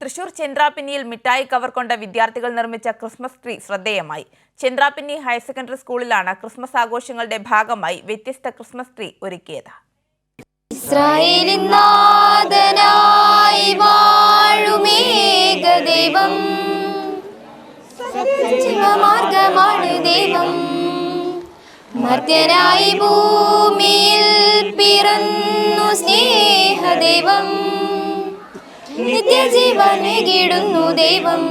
തൃശൂർ ചെന്ത്രാപ്പിന്നിയിൽ മിഠായി കവർ കൊണ്ട വിദ്യാർത്ഥികൾ നിർമ്മിച്ച ക്രിസ്മസ് ട്രീ ശ്രദ്ധേയമായി. ചെന്ത്രാപ്പിന്നി ഹയർ സെക്കൻഡറി സ്കൂളിലാണ് ക്രിസ്മസ് ആഘോഷങ്ങളുടെ ഭാഗമായി വ്യത്യസ്ത ക്രിസ്മസ് ട്രീ ഒരുക്കിയത്. ദൈവം. ഭൂമിയിൽ ദൈവം.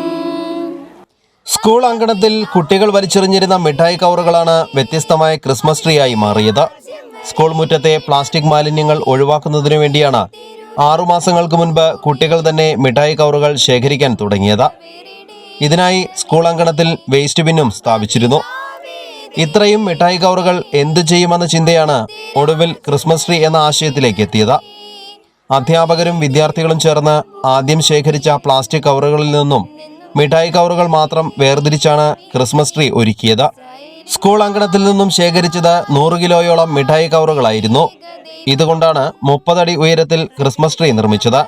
സ്കൂൾ അങ്കണത്തിൽ കുട്ടികൾ വലിച്ചെറിഞ്ഞിരുന്ന മിഠായി കവറുകളാണ് വ്യത്യസ്തമായ ക്രിസ്മസ് ട്രീ ആയി മാറിയത്. സ്കൂൾ മുറ്റത്തെ പ്ലാസ്റ്റിക് മാലിന്യങ്ങൾ ഒഴിവാക്കുന്നതിനു വേണ്ടിയാണ് ആറുമാസങ്ങൾക്ക് മുൻപ് കുട്ടികൾ തന്നെ മിഠായി കവറുകൾ ശേഖരിക്കാൻ തുടങ്ങിയത്. ഇതിനായി സ്കൂൾ അങ്കണത്തിൽ വേസ്റ്റ് ബിന്നും സ്ഥാപിച്ചിരുന്നു. ഇത്രയും മിഠായി കവറുകൾ എന്തു ചെയ്യുമെന്ന ചിന്തയാണ് ഒടുവിൽ ക്രിസ്മസ് ട്രീ എന്ന ആശയത്തിലേക്ക് എത്തിയത്. അധ്യാപകരും വിദ്യാർത്ഥികളും ചേർന്ന് ആദ്യം ശേഖരിച്ച പ്ലാസ്റ്റിക് കവറുകളിൽ നിന്നും മിഠായി കവറുകൾ മാത്രം വേർതിരിച്ചാണ് ക്രിസ്മസ് ട്രീ ഒരുക്കിയത്. സ്കൂൾ അങ്കണത്തിൽ നിന്നും ശേഖരിച്ചത് നൂറ് കിലോയോളം മിഠായി കവറുകളായിരുന്നു. ഇതുകൊണ്ടാണ് മുപ്പതടി ഉയരത്തിൽ ക്രിസ്മസ് ട്രീ നിർമ്മിച്ചത്.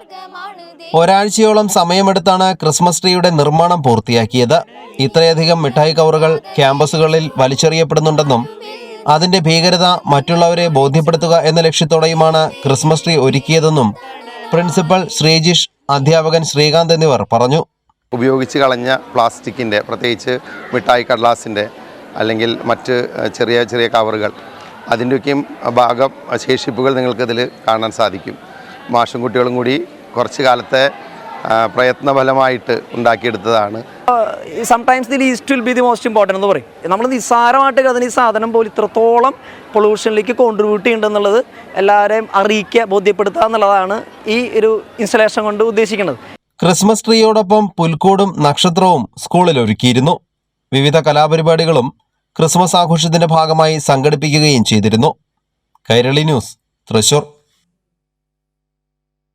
ഒരാഴ്ചയോളം സമയമെടുത്താണ് ക്രിസ്മസ് ട്രീയുടെ നിർമ്മാണം പൂർത്തിയാക്കിയത്. ഇത്രയധികം മിഠായി കവറുകൾ ക്യാമ്പസുകളിൽ വലിച്ചെറിയപ്പെടുന്നുണ്ടെന്നും അതിന്റെ ഭീകരത മറ്റുള്ളവരെ ബോധ്യപ്പെടുത്തുക എന്ന ലക്ഷ്യത്തോടെയുമാണ് ക്രിസ്മസ് ട്രീ ഒരുക്കിയതെന്നും പ്രിൻസിപ്പൽ ശ്രീജിഷ് അധ്യാപകൻ ശ്രീകാന്ത് എന്നിവർ പറഞ്ഞു. ഉപയോഗിച്ച് കളഞ്ഞ പ്ലാസ്റ്റിക്കിന്റെ പ്രത്യേകിച്ച് മിഠായി കടലാസിന്റെ അല്ലെങ്കിൽ മറ്റ് ചെറിയ ചെറിയ കവറുകൾ അതിന്റെയൊക്കെയും ഭാഗം ശേഷിപ്പുകൾ നിങ്ങൾക്കിതിൽ കാണാൻ സാധിക്കും. മാഷും കുട്ടികളും കൂടി കുറച്ച് കാലത്തെ പ്രയത്നഫലമായിട്ട് ഉണ്ടാക്കിയെടുത്തതാണ്. Sometimes the least will be the most important എന്ന് പറയും. നമ്മൾ നിസ്സാരമായിട്ട് അതിന് ഈ സാധനം പോലും ഇത്രത്തോളം പൊള്യൂഷനിലേക്ക് കോൺട്രിബ്യൂട്ട് ചെയ്യുന്നുണ്ടെന്നുള്ളത് എല്ലാവരെയും അറിയിക്കുക ബോധ്യപ്പെടുത്തുക എന്നുള്ളതാണ് ഈ ഒരു ഇൻസ്റ്റലേഷൻ കൊണ്ട് ഉദ്ദേശിക്കുന്നത്. ക്രിസ്മസ് ട്രീയോടൊപ്പം പുൽക്കൂടും നക്ഷത്രവും സ്കൂളിൽ ഒരുക്കിയിരുന്നു. വിവിധ കലാപരിപാടികളും ക്രിസ്മസ് ആഘോഷത്തിന്റെ ഭാഗമായി സംഘടിപ്പിക്കുകയും ചെയ്തിരുന്നു. കൈരളി ന്യൂസ് തൃശൂർ.